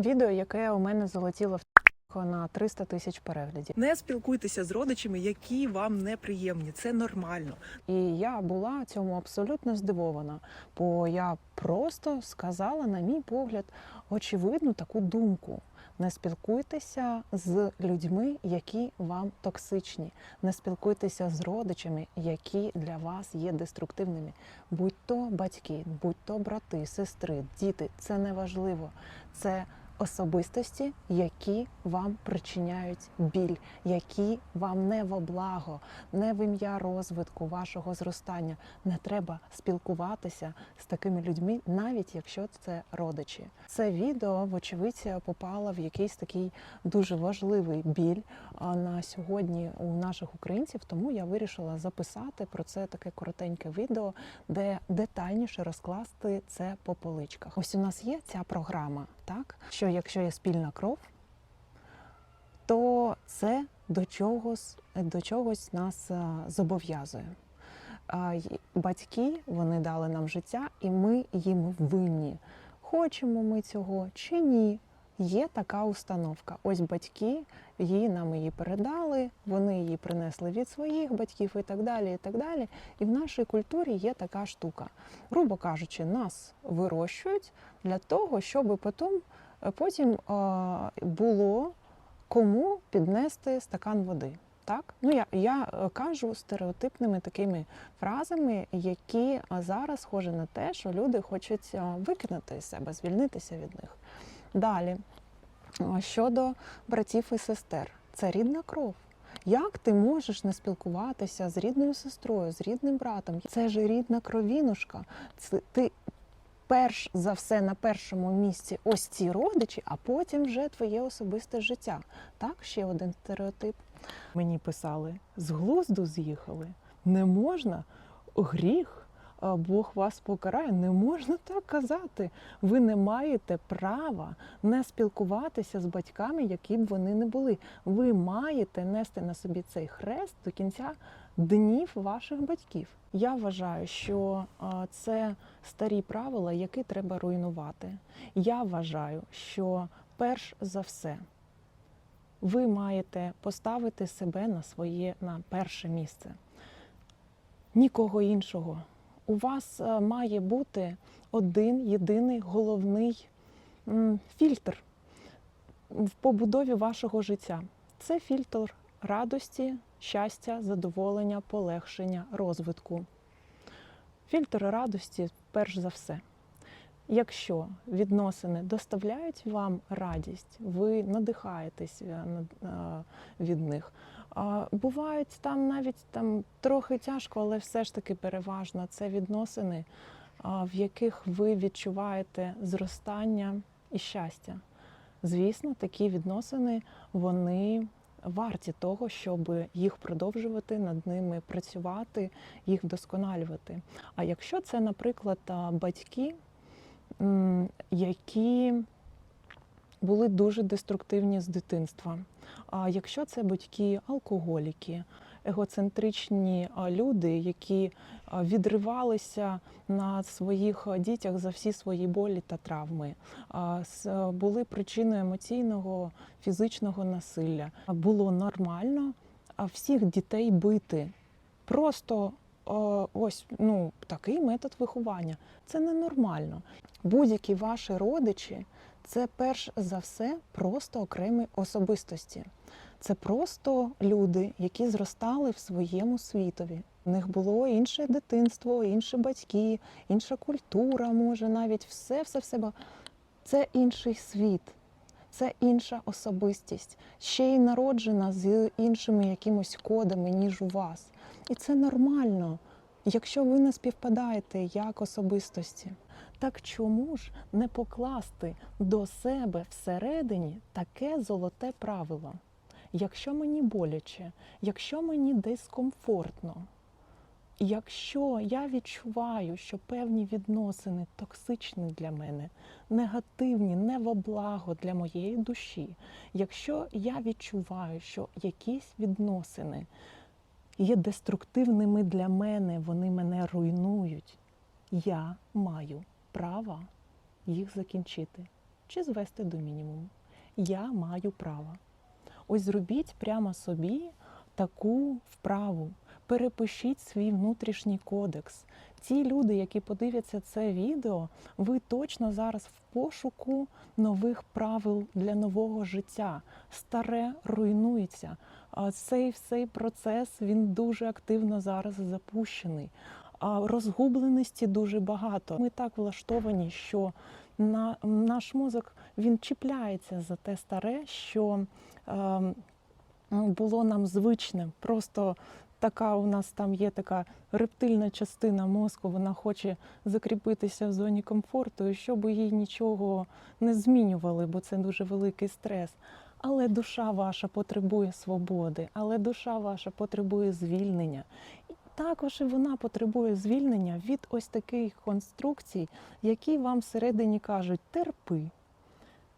Відео, яке у мене залетіло в на 300 тисяч переглядів. Не спілкуйтеся з родичами, які вам неприємні. Це нормально. І я була цьому абсолютно здивована, бо я просто сказала, на мій погляд, очевидну таку думку. Не спілкуйтеся з людьми, які вам токсичні. Не спілкуйтеся з родичами, які для вас є деструктивними. Будь то батьки, будь то брати, сестри, діти. Це не важливо. Це особистості, які вам причиняють біль, які вам не во благо, не в ім'я розвитку вашого зростання. Не треба спілкуватися з такими людьми, навіть якщо це родичі. Це відео, вочевидь, попало в якийсь такий дуже важливий біль на сьогодні у наших українців. Тому я вирішила записати про це таке коротеньке відео, де детальніше розкласти це по поличках. Ось у нас є ця програма, так що якщо є спільна кров, то це до чогось, до чогось нас зобов'язує. Батьки вони дали нам життя, і ми їм винні. Хочемо ми цього чи ні. Є така установка. Ось батьки її нам її передали, вони її принесли від своїх батьків і так далі. І так далі. І в нашій культурі є така штука. Грубо кажучи, нас вирощують для того, щоб потім, потім а, було кому піднести стакан води. Так, ну я, я е, кажу стереотипними такими фразами, які зараз схожі на те, що люди хочуть викинути із себе, звільнитися від них. Далі, щодо братів і сестер, це рідна кров. Як ти можеш не спілкуватися з рідною сестрою, з рідним братом? Це ж рідна кровінушка. Це ти перш за все на першому місці ось ці родичі, а потім вже твоє особисте життя. Так, ще один стереотип. Мені писали: з глузду з'їхали. Не можна гріх. Бог вас покарає, не можна так казати. Ви не маєте права не спілкуватися з батьками, які б вони не були. Ви маєте нести на собі цей хрест до кінця днів ваших батьків. Я вважаю, що це старі правила, які треба руйнувати. Я вважаю, що перш за все ви маєте поставити себе на своє на перше місце. Нікого іншого. У вас е, має бути один єдиний головний фільтр в побудові вашого життя. Це фільтр радості, щастя, задоволення, полегшення, розвитку. Фільтр радості перш за все. Якщо відносини доставляють вам радість, ви надихаєтесь е, е, від них. Бувають там навіть там трохи тяжко, але все ж таки переважно це відносини, в яких ви відчуваєте зростання і щастя. Звісно, такі відносини вони варті того, щоб їх продовжувати, над ними працювати, їх вдосконалювати. А якщо це, наприклад, батьки, які були дуже деструктивні з дитинства. А якщо це батьки алкоголіки, егоцентричні люди, які відривалися на своїх дітях за всі свої болі та травми, були причиною емоційного, фізичного насилля. Було нормально всіх дітей бити. Просто ось ну, такий метод виховання. Це ненормально. Будь-які ваші родичі це перш за все просто окремі особистості. Це просто люди, які зростали в своєму світові. У них було інше дитинство, інші батьки, інша культура, може навіть все, все, все. Це інший світ, це інша особистість, ще й народжена з іншими якимось кодами, ніж у вас. І це нормально, якщо ви не співпадаєте як особистості. Так чому ж не покласти до себе всередині таке золоте правило? Якщо мені боляче, якщо мені дискомфортно, якщо я відчуваю, що певні відносини токсичні для мене, негативні, не во благо для моєї душі, якщо я відчуваю, що якісь відносини є деструктивними для мене, вони мене руйнують, я маю право їх закінчити. чи звести до мінімуму. Я маю право. Ось зробіть прямо собі таку вправу. Перепишіть свій внутрішній кодекс. Ті люди, які подивляться це відео, ви точно зараз в пошуку нових правил для нового життя. Старе руйнується. Цей цей процес він дуже активно зараз запущений. А розгубленості дуже багато. Ми так влаштовані, що на наш мозок він чіпляється за те старе, що е, було нам звичним. Просто така у нас там є така рептильна частина мозку, вона хоче закріпитися в зоні комфорту, і щоб їй нічого не змінювали, бо це дуже великий стрес. Але душа ваша потребує свободи, але душа ваша потребує звільнення. Також і вона потребує звільнення від ось таких конструкцій, які вам всередині кажуть терпи.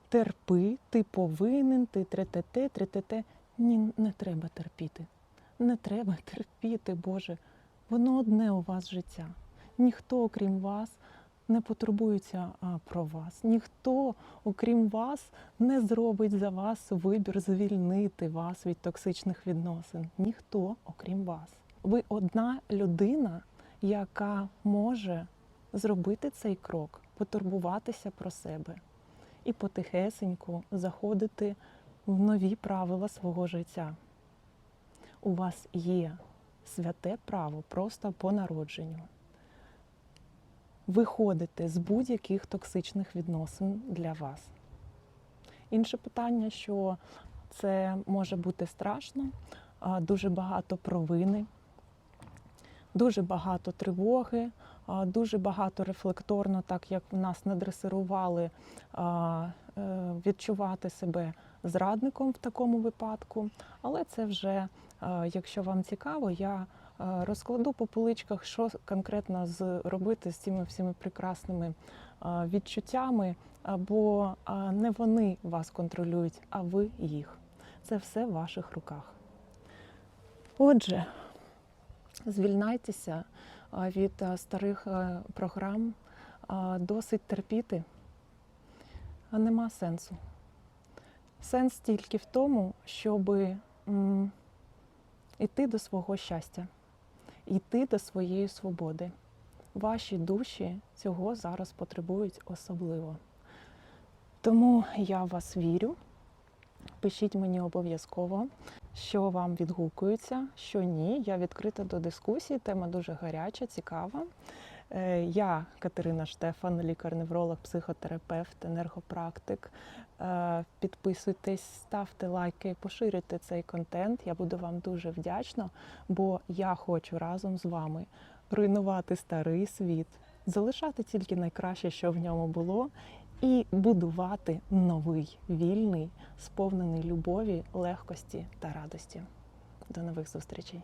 Терпи, ти повинен, ти третете, третете. Ні, не треба терпіти. Не треба терпіти, Боже. Воно одне у вас життя. Ніхто, окрім вас, не потурбується про вас. Ніхто, окрім вас, не зробить за вас вибір звільнити вас від токсичних відносин. Ніхто, окрім вас. Ви одна людина, яка може зробити цей крок, потурбуватися про себе і потихесеньку заходити в нові правила свого життя. У вас є святе право просто по народженню виходити з будь-яких токсичних відносин для вас. Інше питання, що це може бути страшно, дуже багато провини, дуже багато тривоги, дуже багато рефлекторно, так як в нас надресирували е, відчувати себе зрадником в такому випадку. Але це вже, е, якщо вам цікаво, я е, розкладу по поличках, що конкретно з- робити з цими всіми прекрасними е, відчуттями, бо не вони вас контролюють, а ви їх. Це все в ваших руках. Отже, звільняйтеся е, від старих програм, досить терпіти, а нема сенсу. Сенс тільки в тому, щоб йти до свого щастя, йти до своєї свободи. Ваші душі цього зараз потребують особливо. Тому я вас вірю. Пишіть мені обов'язково, що вам відгукується, що ні. Я відкрита до дискусії. Тема дуже гаряча, цікава. Е, Я Катерина Штефан, лікар-невролог, психотерапевт, енергопрактик. Е, Підписуйтесь, ставте лайки, поширюйте цей контент. Я буду вам дуже вдячна, бо я хочу разом з вами руйнувати старий світ, залишати тільки найкраще, що в ньому було, і будувати новий, вільний, сповнений любові, легкості та радості. До нових зустрічей!